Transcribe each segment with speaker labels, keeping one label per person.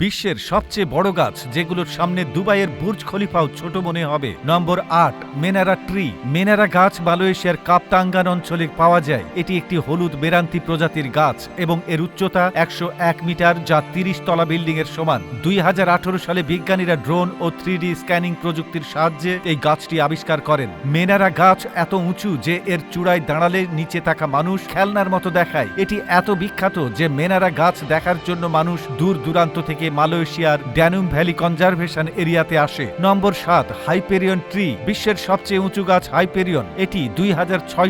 Speaker 1: বিশ্বের সবচেয়ে বড় গাছ, যেগুলোর সামনে দুবাইয়ের বুর্জ খলিফাও ছোট মনে হবে। নম্বর আট, মেনারা ট্রি। মেনারা গাছ মালয়েশিয়ার কাপতাঙ্গান অঞ্চলে পাওয়া যায়। এটি একটি হলুদ বেরান্তি প্রজাতির গাছ এবং এর উচ্চতা একশো এক মিটার যা তিরিশ তলা বিল্ডিং এর সমান। দুই হাজার আঠারো সালে বিজ্ঞানীরা ড্রোন ও থ্রি স্ক্যানিং প্রযুক্তির সাহায্যে এই গাছটি আবিষ্কার করেন। মেনারা গাছ এত উঁচু যে এর চূড়ায় দাঁড়ালে নিচে থাকা মানুষ খেলনার মতো দেখায়। এটি এত বিখ্যাত যে মেনারা গাছ দেখার জন্য মানুষ দূর দূরান্ত থেকে মালয়েশিয়ার ড্যানুম ভ্যালি কনজারভেশন এরিয়াতে আসে। নম্বর সাত, হাইপেরিয়ন ট্রি, বিশ্বের সবচেয়ে উঁচু গাছ হাইপেরিয়ন। এটি দুই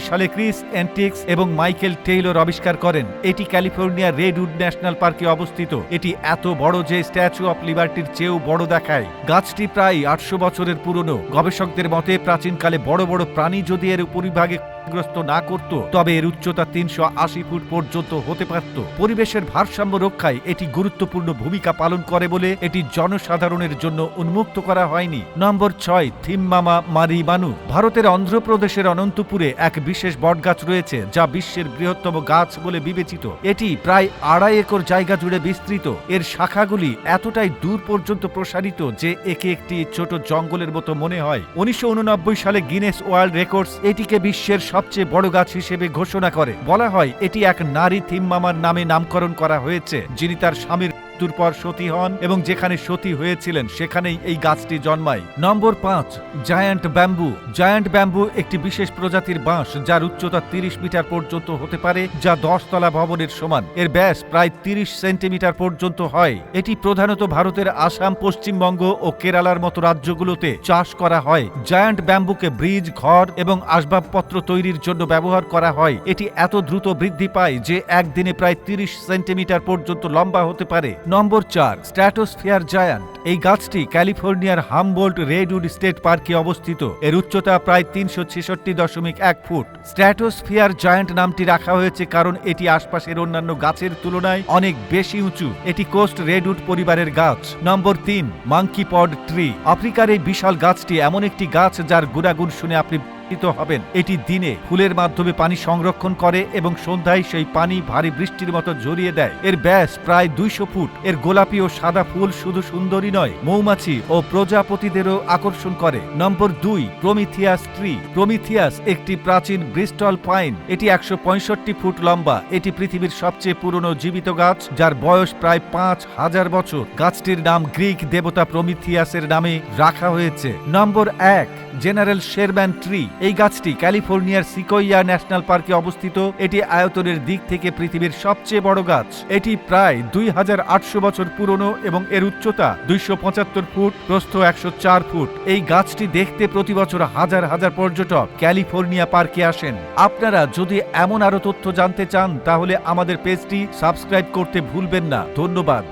Speaker 1: সালে ক্রিস অ্যান্টিক্স এবং মাইকেল টেইলর আবিষ্কার করেন। এটি ক্যালিফোর্নিয়ার রেডউড ন্যাশনাল পার্কে অবস্থিত। এটি এত বড় যে স্ট্যাচু অফ লিবার্টির চেয়েও বড় দেখায়। গাছটি প্রায় আটশো বছরের পুরনো। গবেষকদের মতে প্রাচীনকালে বড় বড় প্রাণী যদি এর উপরিভাগে গ্রস্ত না করত, তবে এর উচ্চতা তিনশো আশি ফুট পর্যন্ত হতে পারত। পরিবেশের ভারসাম্য রক্ষায় এটি গুরুত্বপূর্ণ ভূমিকা পালন করে বলে এটি জনসাধারণের জন্য উন্মুক্ত করা হয়নি। নম্বর ছয়, থিমমামা মারিবানু। ভারতের অন্ধ্রপ্রদেশের অনন্তপুরে এক বিশেষ বটগাছ রয়েছে, যা বিশ্বের বৃহত্তম গাছ বলে বিবেচিত। এটি প্রায় আড়াই একর জায়গা জুড়ে বিস্তৃত। এর শাখাগুলি এতটাই দূর পর্যন্ত প্রসারিত যে একে একটি ছোট জঙ্গলের মতো মনে হয়। উনিশশো উননব্বই সালে গিনেস ওয়ার্ল্ড রেকর্ডস এটিকে বিশ্বের সবচেয়ে বড় গাছ হিসেবে ঘোষণা করে। বলা হয়, এটি এক নারী থিমমামার নামে নামকরণ করা হয়েছে, যিনি তার স্বামীর মৃত্যুর পর সতী হন এবং যেখানে সতী হয়েছিলেন, সেখানেই এই গাছটি জন্মায়। নম্বর পাঁচ, জায়ান্ট ব্যাম্বু। জায়ান্ট ব্যাম্বু একটি বিশেষ প্রজাতির বাঁশ, যার উচ্চতা তিরিশ মিটার পর্যন্ত হতে পারে, যা দশ তলা ভবনের সমান। এর ব্যাস প্রায় তিরিশ সেন্টিমিটার পর্যন্ত হয়। এটি প্রধানত ভারতের আসাম, পশ্চিমবঙ্গ ও কেরালার মতো রাজ্যগুলোতে চাষ করা হয়। জায়ান্ট ব্যাম্বুকে ব্রিজ, ঘর এবং আসবাবপত্র তৈরির জন্য ব্যবহার করা হয়। এটি এত দ্রুত বৃদ্ধি পায় যে একদিনে প্রায় তিরিশ সেন্টিমিটার পর্যন্ত লম্বা হতে পারে। নম্বর চার স্ট্র্যাটোস্ফিয়ার জায়ান্ট এই গাছটি ক্যালিফোর্নিয়ার হামবোল্ট রেডউড স্টেট পার্কে অবস্থিত। এর উচ্চতা প্রায় তিনশো ছেষট্টি দশমিক এক ফুট। স্ট্র্যাটোস্ফিয়ার জায়ান্ট নামটি রাখা হয়েছে কারণ এটি আশপাশের অন্যান্য গাছের তুলনায় অনেক বেশি উঁচু। এটি কোস্ট রেডউড পরিবারের গাছ। নম্বর তিন মাঙ্কি পড ট্রি আফ্রিকার এই বিশাল গাছটি এমন একটি গাছ যার গুণাগুণ শুনে আপনি হবেন। এটি দিনে ফুলের মাধ্যমে পানি সংরক্ষণ করে এবং সন্ধ্যায় সেই পানি ভারী বৃষ্টির মতো জড়িয়ে দেয়। এর ব্যাস প্রায় দুইশো ফুট। এর গোলাপি ও সাদা ফুল শুধু সুন্দরী নয়, মৌমাছি ও প্রজাপতিদেরও আকর্ষণ করে। নম্বর দুই, প্রমিথিয়াস ট্রি। প্রমিথিয়াস একটি প্রাচীন ব্রিস্টল পাইন। এটি একশো পঁয়ষট্টি ফুট লম্বা। এটি পৃথিবীর সবচেয়ে পুরনো জীবিত গাছ, যার বয়স প্রায় পাঁচ হাজার বছর। গাছটির নাম গ্রিক দেবতা প্রমিথিয়াসের নামে রাখা হয়েছে। নম্বর এক জেনারেল শেরম্যান ট্রি। এই গাছটি ক্যালিফোর্নিয়ার সিকোইয়া ন্যাশনাল পার্কে অবস্থিত। এটি আয়তনের দিক থেকে পৃথিবীর সবচেয়ে বড় গাছ। এটি প্রায় দুই হাজার আটশো বছর পুরনো এবং এর উচ্চতা দুইশো পঁচাত্তর ফুট, প্রস্থ একশো চার ফুট। এই গাছটি দেখতে প্রতি বছর হাজার হাজার পর্যটক ক্যালিফোর্নিয়া পার্কে আসেন। আপনারা যদি এমন আরও তথ্য জানতে চান, তাহলে আমাদের পেজটি সাবস্ক্রাইব করতে ভুলবেন না। ধন্যবাদ।